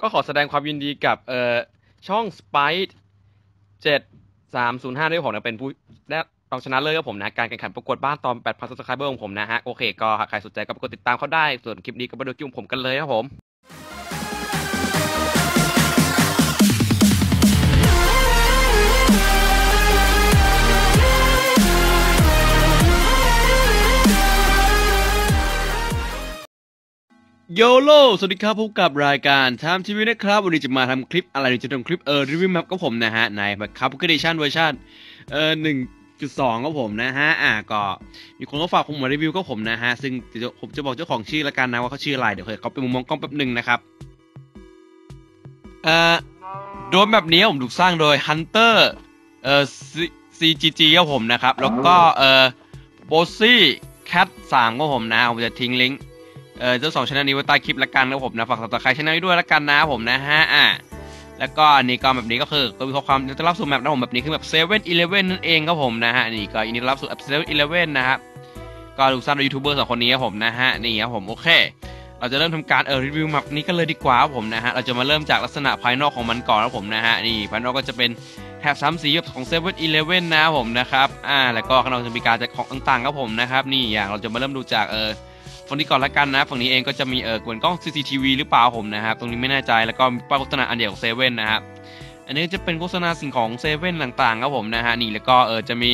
ก็ขอแสดงความยินดีกับเอ่อช่อง Spite 7305 ด้วยผมนะเป็นผู้ได้รองชนะเลิศกับผมนะ การแข่งขันประกวดบ้านตอน 8,000 subscriber ของผมนะฮะ โอเค ก็หากใครสนใจก็ไปกดติดตามเขาได้ ส่วนคลิปนี้ก็มาดูคลิปของผมกันเลยครับผม โยโลสวัสดีครับพบกับรายการทามทีวีนะครับ วันนี้จะมาทำคลิปอะไรจะทำคลิปเออรีวิวแมปกับผมนะฮะ ในแบบคับกรดิชันเวอร์ชันเออหนึ่งจุดสองกับผมนะฮะ อ่าก็มีคนก็ฝากผมมารีวิวกับผมนะฮะ ซึ่งผมจะบอกเจ้าของชื่อละกันนะว่าเขาชื่ออะไร เดี๋ยวเขาไปมุมมองกล้องแป๊บหนึ่งนะครับ เอ่อโดนแบบนี้ผมถูกสร้างโดย Hunter เอ่อ CGG ครับผมนะครับ แล้วก็เอ่อ b o s s y Cat 3ครับผมนะ ผมจะทิ้งลิงก์ เออเจ้าสองช anel นี้ไว้ใต้คลิปละกันนะผมนะฝากสับสไครต์ช anel นี้ด้วยละกันนะผมนะฮะอ่าแล้วก็อันนี้ก็แบบนี้ก็คือก็มีข้อความจะรับสู่แมปนะผมแบบนี้คือแบบเซเว่นอีเลฟเว่นนั่นเองครับผมนะฮะนี่ก็อินดีต้รับสู่แอปเซเว่นอีเลฟเว่นนะครับก็ดูสร้างโดยยูทูบเบอร์สองคนนี้ครับผมนะฮะนี่ครับผมโอเคเราจะเริ่มทำการเออรีวิวแมปนี้กันเลยดีกว่าครับผมนะฮะเราจะมาเริ่มจากลักษณะภายนอกของมันก่อนครับผมนะฮะนี่ภายนอกก็จะเป็นแถบซ้ำสีของเซเว่นอีเลฟเว่นนะครับผมนะครับอ่าแล้วก็ข้างนอกจะมีการแจกของต่างๆครับผมนะครับนี่อย่างเราจะมาเริ่มดูจากเออ ฝั่งนี้ก่อนละกันนะฝั่งนี้เองก็จะมีเออเหมือนกล้อง CCTV หรือเปล่าผมนะครับตรงนี้ไม่แน่ใจแล้วก็ป้ายโฆษณาอันเดียวของเซเว่นนะครับอันนี้จะเป็นโฆษณาสิ่งของเซเว่นต่างๆครับผมนะฮะนี่แล้วก็เออจะมี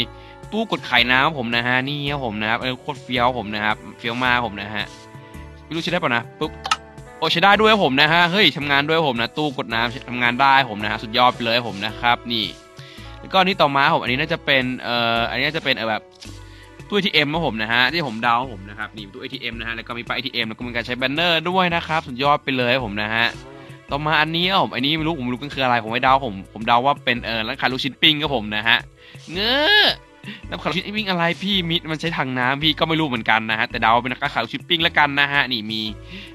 ตู้กดไขายน้ำผมนะฮะนี่ครับผมนะครับเออโคตรเฟี้ยวผมนะครับเฟี้ยวมากผมนะฮะไม่รู้ใช้ได้ป่ะนะปุ๊บโอ้ใช้ได้ด้วยผมนะฮะเฮ้ยทำงานด้วยผมนะตู้กดน้ำทำงานได้ผมนะฮะสุดยอดไปเลยผมนะครับนี่แล้วก็อันนี้ต่อมาผมอันนี้น่าจะเป็นเอ่ออันนี้น่าจะเป็นเออแบบ ตู้ ATM ครับผมนะฮะที่ผมเดาผมนะครับนี่ตู้ ATM นะฮะแล้วก็มีป้าย ATM แล้วก็มีการใช้แบนเนอร์ด้วยนะครับสุดยอดไปเลยผมนะฮะต่อมาอันนี้ผมอันนี้ไม่รู้ผมไม่รู้มันคืออะไรผมไม่เดาผมผมเดาว่าเป็นเออร้านขายลูกชิ้นปิ้งครับผมนะฮะเงื้อร้านขายลูกชิ้นปิ้งอะไรพี่มิมันใช้ถังน้ำพี่ก็ไม่รู้เหมือนกันนะฮะแต่เดาวเป็นร้านขายลูกชิ้นปิ้งแล้วกันนะฮะนี่มี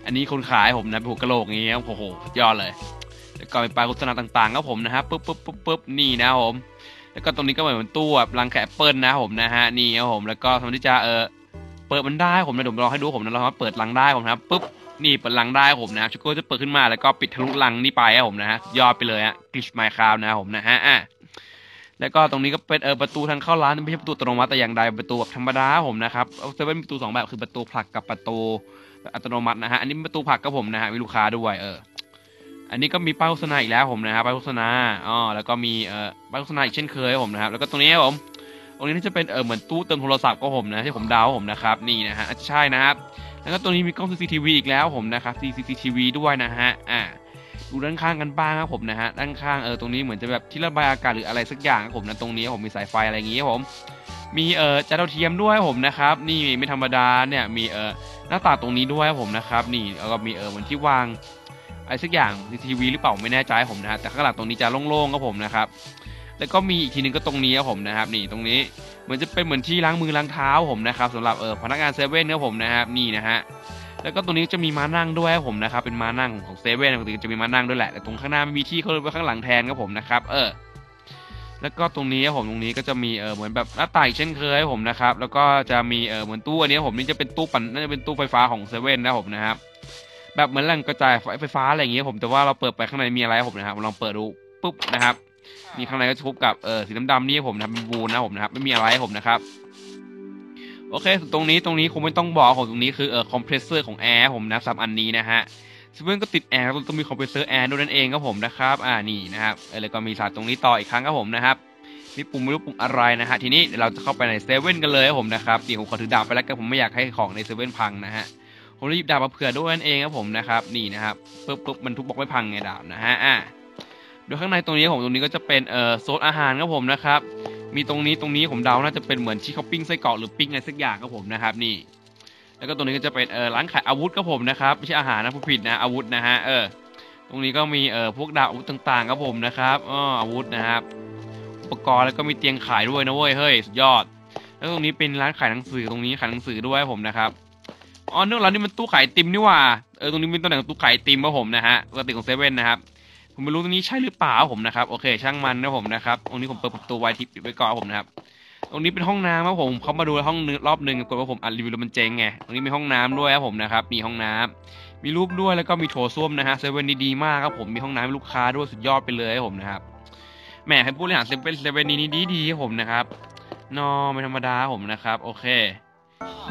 อันนี้คนขายผมนะเป็นหัวกะโหลกอย่างเงี้ยโอ้โหยอดเลยแล้วก็มีป้ายโฆษณาต่างๆครับผมนะฮะปึ๊บปึ๊บปึ๊บปึ๊บนี่นะผม แล้วก็ตรงนี้ก็เหมือนตู้แบบรังแกะแอปเปิลนะผมนะฮะนี่ครับผมแล้วก็สามารถที่จะเออเปิดมันได้ผมนะเดี๋ยวผมลองให้ดูผมนะเราเปิดรังได้ผมนะครับปุ๊บนี่เปิดรังได้ผมนะชูโก้จะเปิดขึ้นมาแล้วก็ปิดทะลุรังนี่ไปครับผมนะฮะยอดไปเลยฮะกริชไมค์คราวนะผมนะฮะอะแล้วก็ตรงนี้ก็เป็นเออประตูทางเข้าร้านไม่ใช่ประตูอัตโนมัติแต่อย่างใดประตูแบบธรรมดาผมนะครับเอาเซเว่นมีประตูสองแบบคือประตูผลักกับประตูอัตโนมัตินะฮะอันนี้ประตูผลักครับผมนะฮะมีลูกค้าด้วยเออ อันนี้ก็มีป้ายโฆษณาอีกแล้วผมนะครับป้ายโฆษณาอ๋อแล้วก็มีเอ่อป้ายโฆษณาอีกเช่นเคยผมนะครับ แล้วก็ตรงนี้ผมตรงนี้น่าจะเป็นเออเหมือนตู้เติมโทรศัพท์ก็ผมนะที่ผมดาวผมนะครับนี่นะฮะใช่นะครับ แล้วก็ตรงนี้มีกล้อง CCTV อีกแล้วผมนะครับ CCTV ด้วยนะฮะอ่าดูด้านข้างกันบ้างครับผมนะฮะด้านข้างเออตรงนี้เหมือนจะแบบที่ระบายอากาศหรืออะไรสักอย่างครับผมนะตรงนี้ผมมีสายไฟอะไรอย่างงี้ครับผมมีเอ่อจานดาวเทียมด้วยผมนะครับ นี่ไม่ธรรมดาเนี่ยมีเอ่อหน้าต่างตรงนี้ด้วยครับผมนะครับ นี่แล้วก็มีเออเหมือนที่วาง อะไรสักอย่างทีวีหรือเปล่าไม่แน่ใจผมนะฮะแต่ข้างหลังตรงนี้จะโล่งๆครับผมนะครับแล้วก็มีอีกทีหนึงก็ตรงนี้ครับผมนะครับนี่ตรงนี้เหมือนจะเป็นเหมือนที่ล้างมือล้างเท้าผมนะครับสำหรับเออพนักงานเซเว่นครับผมนะครับนี่นะฮะแล้วก็ตรงนี้จะมีม้านั่งด้วยครับผมนะครับเป็นม้านั่งของเซเว่นปกติจะมีม้านั่งด้วยแหละแต่ตรงข้างหน้าไม่มีที่เขาเลยไปข้างหลังแทนครับผมนะครับเออแล้วก็ตรงนี้ครับผมตรงนี้ก็จะมีเออเหมือนแบบหน้าต่างเช่นเคยครับผมนะครับแล้วก็จะมีเออเหมือนตู้อันนี้ผมนี่จะเป็นตู้ปั่นน่าจะเป็นตู้ไฟฟ้าของเซเว่นนะผมนะครับ แบบเหมือนแหล่งกระจายไฟฟ้าอะไรอย่างเงี้ยผมแต่ว่าเราเปิดไปข้างในมีอะไรผมนะครับลองเปิดดูปุ๊บนะครับมีข้างในก็จะพบกับเออสีดำๆนี่ผมนะครับเป็นบูนนะผมนะครับไม่มีอะไรผมนะครับโอเคตรงนี้ตรงนี้คงไม่ต้องบอกผมตรงนี้คือเออคอมเพรสเซอร์ของแอร์ผมนะสามอันนี้นะฮะซึ่งเว่นก็ติดแอร์ต้องมีคอมเพรสเซอร์แอร์ด้วยนั่นเองครับผมนะครับอ่านี่นะครับเออแล้วก็มีสายตรงนี้ต่ออีกครั้งครับผมนะครับมีปุ่มไม่รู้ปุ่มอะไรนะฮะทีนี้เดี๋ยวเราจะเข้าไปในเซเว่นกันเลยครับผมนะครับเดี๋ยวผมขอถือดาบไปแล้วกันผมไม่อยากให้ของในเซเว่นพังนะฮะ ผมเลยหยิบดาบมาเผื่อด้วยนั่นเองครับผมนะครับนี่นะครับปุ๊บปุ๊บมันทุบบอกไม่พังไงดาบนะฮะอะโดยข้างในตรงนี้ผมตรงนี้ก็จะเป็นเอ่อโซนอาหารครับผมนะครับมีตรงนี้ตรงนี้ผมเดาน่าจะเป็นเหมือนที่เขาปิ้งไส้กรอกหรือปิ้งอะไรสักอย่างครับผมนะครับนี่ แล้วก็ตรงนี้ก็จะเป็นเอ่อร้านขายอาวุธครับผมนะครับไม่ใช่อาหารนะผู้ผิดนะอาวุธนะฮะเออตรงนี้ก็มีเอ่อพวกดาบอาวุธต่างๆครับผมนะครับอ้ออาวุธนะครับอุปกรณ์แล้วก็มีเตียงขายด้วยนะเว้ยเฮ้ยสุดยอด แล้วตรงนี้เป็นร้านขายหนังสือตรงนี้ขายหนังสือด้วยผมนะครับ อ๋อเนื่องร้านนี้มันตู้ขายติมนี่ว่าเออตรงนี้เป็นตำแหน่งตู้ขายติมครับผมนะฮะปกติของเซเว่นนะครับผมไม่รู้ตรงนี้ใช่หรือเปล่าผมนะครับโอเค ช่างมันนะผมนะครับตรงนี้ผมเปิดประตูไว้ทิปปิดไว้ก่อนผมนะครับตรงนี้เป็นห้องน้ำครับผมเขามาดูห้องนึงรอบหนึ่งกดว่าผมอัดรีวิวแล้วมันเจ๊งไงตรงนี้มีห้องน้ำด้วยครับผมนะครับมีห้องน้ำมีรูปด้วยแล้วก็มีโถส้วมนะฮะเซเว่นดีๆมากครับผมมีห้องน้ำให้ลูกค้าด้วยสุดยอดไปเลยครับผมนะครับแหมให้ผู้บริหารเซเว่นเซเว่นนี้ดีดีครับผมนะครับนอไม่ธรรมดาผมนะครับ โอเค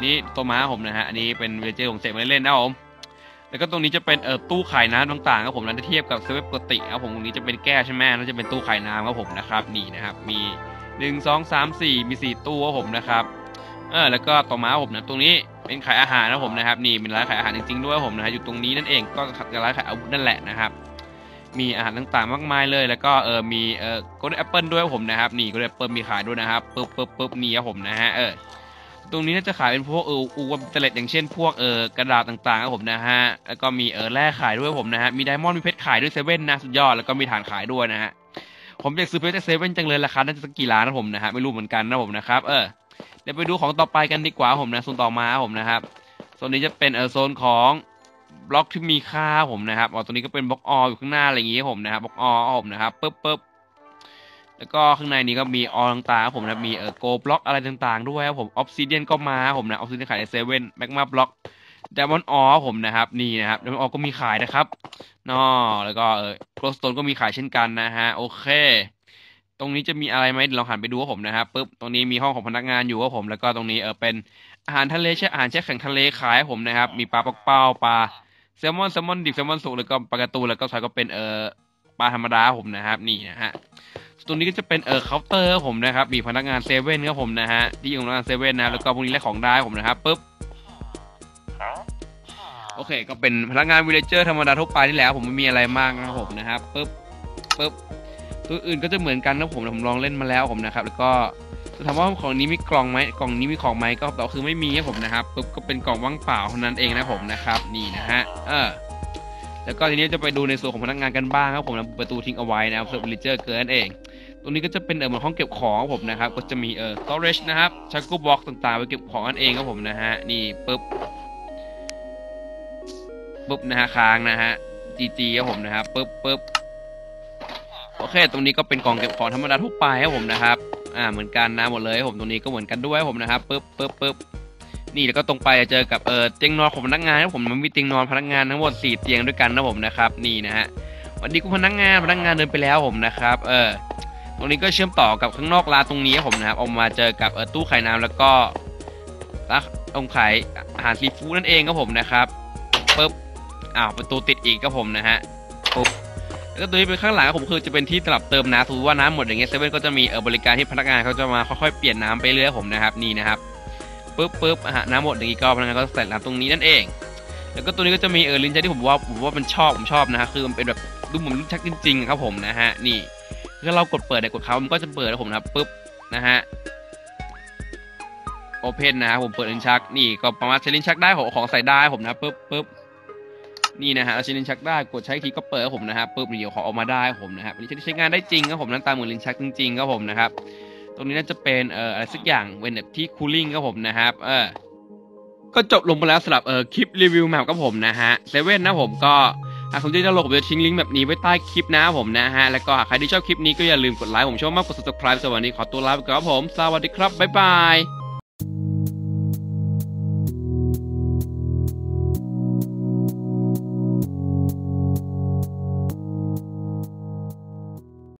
นี่ตัวม้าผมนะฮะ อันนี้เป็นเวเจอร์ของเสกมาเล่นนะครับผม แล้วก็ตรงนี้จะเป็นเอ่อตู้ขายน้ำต่างๆครับผมแล้วถ้าเทียบกับเซเว่นปกติครับผมตรงนี้จะเป็นแก้วใช่ไหมแล้วจะเป็นตู้ขายน้ำครับผมนะครับ นี่นะครับ มีหนึ่งสองสามสี่มีสี่ตู้ครับผมนะครับ เออ แล้วก็ต่อมาผมนะ ตรงนี้เป็นขายอาหารนะครับผมนะครับ นี่เป็นร้านขายอาหารจริงๆด้วยครับผมนะฮะอยู่ตรงนี้นั่นเอง ก็ร้านขายอาวุธนั่นแหละนะครับ มีอาหารต่างๆมากมายเลย แล้วก็เออ มีเออโกลเด้นแอปเปิลด้วยครับผมนะครับ นี่โกลเด้นแอปเปิลมีขายด้วยนะครับปึ๊บปึ๊บปึ๊บนี่ครับผมนะฮะ เออ ตรงนี้น่าจะขายเป็นพวกเอออูวัมเตล็ดอย่างเช่นพวกเออกระดาษต่างๆครับผมนะฮะแล้วก็มีเออแร่ขายด้วยผมนะฮะมีไดมอนด์มีเพชรขายด้วยเซเว่นนะสุดยอดแล้วก็มีฐานขายด้วยนะฮะผมอยากซื้อเพชรจากเซเว่นจังเลยราคาน่าจะสักกี่ล้านนะผมนะฮะไม่รู้เหมือนกันนะผมนะครับเออเดี๋ยวไปดูของต่อไปกันดีกว่าผมนะโซนต่อมาครับผมนะครับโซนนี้จะเป็นเออโซนของบล็อกที่มีค่าผมนะครับอ๋อตรงนี้ก็เป็นบล็อกอออยู่ข้างหน้าอะไรอย่างงี้ครับผมนะครับบล็อกออผมนะครับปึ๊บปึ๊บ แล้วก็ข้างในนี้ก็มีออต่างๆครับผมนะมีเออโกบล็อกอะไรต่างๆ ด้วยครับผมออฟซิเดียนก็มาครับผมนะออฟซิเดียนขายในเซเว่นแมกมาบล็อกเดมอนออผมนะครับนี่นะครับเดมอนออก็มีขายนะครับนอแล้วก็เออโคลสโตนก็มีขายเช่นกันนะฮะโอเค ตรงนี้จะมีอะไรไหมเดี๋ยวเราหันไปดูครับผมนะครับปุ๊บตรงนี้มีห้องของพนักงานอยู่ครับผม แล้วก็ตรงนี้เออเป็นอาหารทะเลใช่อาหารแช่แข็งทะเลขายผมนะครับ มีปลาปักเป้าปลาแซลมอนแซลมอนดิบแซลมอนสุกแล้วก็ปลากระตูแล้วก็สุดท้ก็เป็นเออ ปลาธรรมดาผมนะครับนี่นะฮะตรงนี้ก็จะเป็นเออเคาน์เตอร์ผมนะครับมีพนักงานเซเว่นครับผมนะฮะที่อยู่พนักงานเซเว่นนะแล้วก็พวกนี้แลกของได้ผมนะครับปุ๊บโอเค ก็เป็นพนักงานวิลเลเจอร์ธรรมดาทั่วไปนี่แหละผมไม่มีอะไรมากนะครับผมนะครับปุ๊บปุ๊บตัวอื่นก็จะเหมือนกันนะผมผมลองเล่นมาแล้วผมนะครับ แล้วก็จะถามว่าของนี้มีกล่องไหมกล่องนี้มีของไหมก็ตอบคือไม่มีครับผมนะครับปุ๊บก็เป็นกล่องว่างเปล่าเท่านั้นเองนะผมนะครับ นี่นะฮะเออ แล้วก็ทีนี้จะไปดูในส่วนของพนักงานกันบ้างครับผมนะประตูทิ้งเอาไว้นะครับเพื่อวิลเลเจอร์เกินเอง ตรงนี้ก็จะเป็นเออเหมือนห้องเก็บของครับผมนะครับ ก็จะมีเออ storage นะครับชักกูบ็อกต่างๆไว้เก็บของนั่นเองครับผมนะฮะ นี่ปุ๊บปุ๊บนะฮะค้างนะฮะ GG ครับผมนะครับปุ๊บปุ๊บโอเค ตรงนี้ก็เป็นกล่องเก็บของธรรมดาทั่วไปครับผมนะครับ อ่าเหมือนกันนะหมดเลยผมตรงนี้ก็เหมือนกันด้วยผมนะครับปุ๊บปุ๊บปุ๊บ นี่แล้วก็ตรงไปจะเจอกับเออเตียงนอนของพนักงานครับผมมันมีเตียงนอนพนักงานทั้งหมดสี่เตียงด้วยกันนะผมนะครับนี่นะฮะวันนี้กูพนักงานพนักงานเดินไปแล้วผมนะครับเออตรงนี้ก็เชื่อมต่อกับข้างนอกร้านตรงนี้ผมนะครับออกมาเจอกับเออตู้ขายน้ำแล้วก็ร้านองขายอาหารซีฟู้ดนั่นเองครับผมนะครับปุ๊บอ้าวประตูติดอีกครับผมนะฮะปุ๊บแล้วก็ตัวนี้เป็นข้างหลังครับผมคือจะเป็นที่สำหรับเติมน้ำถือว่าน้ำหมดอย่างเงี้ยเซเว่นก็จะมีเออบริการที่พนักงานเขาจะมาค่อยๆเปลี่ยนน้ำไปเรื่อยผมนะครับนี่นะครับ ปุ๊บปุ๊บอะน้ำหมดอย่างงี้ก็พนักงานก็ใส่น้ำตรงนี้นั่นเอง แล้วก็ตัวนี้ก็จะมีเออลิ้นชักที่ผมว่าผมว่ามันชอบผมชอบนะฮะคือมันเป็นแบบดูเหมือนลิ้นชักจริงๆครับผมนะฮะนี่ถ้าเรากดเปิดเนี่ยกดเขามันก็จะเปิดแล้วผมนะปุ๊บนะฮะโอเพนนะผมเปิดลิ้นชักนี่ก็ประมาณใช้ลิ้นชักได้ของของใส่ได้ผมนะปุ๊บปุ๊บนี่นะฮะเอาใช้ลิ้นชักได้กดใช้ทีก็เปิดผมนะฮะปุ๊บเดี๋ยวขอออกมาได้ผมนะครับอันนี้ใช้งานได้จริงครับผมนั้นตามเหมือนลิ้นชักจริงๆครับผมนะครับ ตรงนี้น่าจะเป็นเอ่ออะไรสักอย่างเป็นแบบที่คูลิ่งครับผมนะครับ เออ ก็จบลงไปแล้วสำหรับเออคลิปรีวิวแมปครับผมนะฮะเซเว่นนะผมก็หากสนใจจะลงผมจะทิ้งลิงก์แบบนี้ไว้ใต้คลิปนะผมนะฮะ แล้วก็หากใครที่ชอบคลิปนี้ก็อย่าลืมกดไลค์ผมชอบมากกด subscribe สวัสดีขอตัวลาไปก่อนครับผม สวัสดีครับ บ๊ายบาย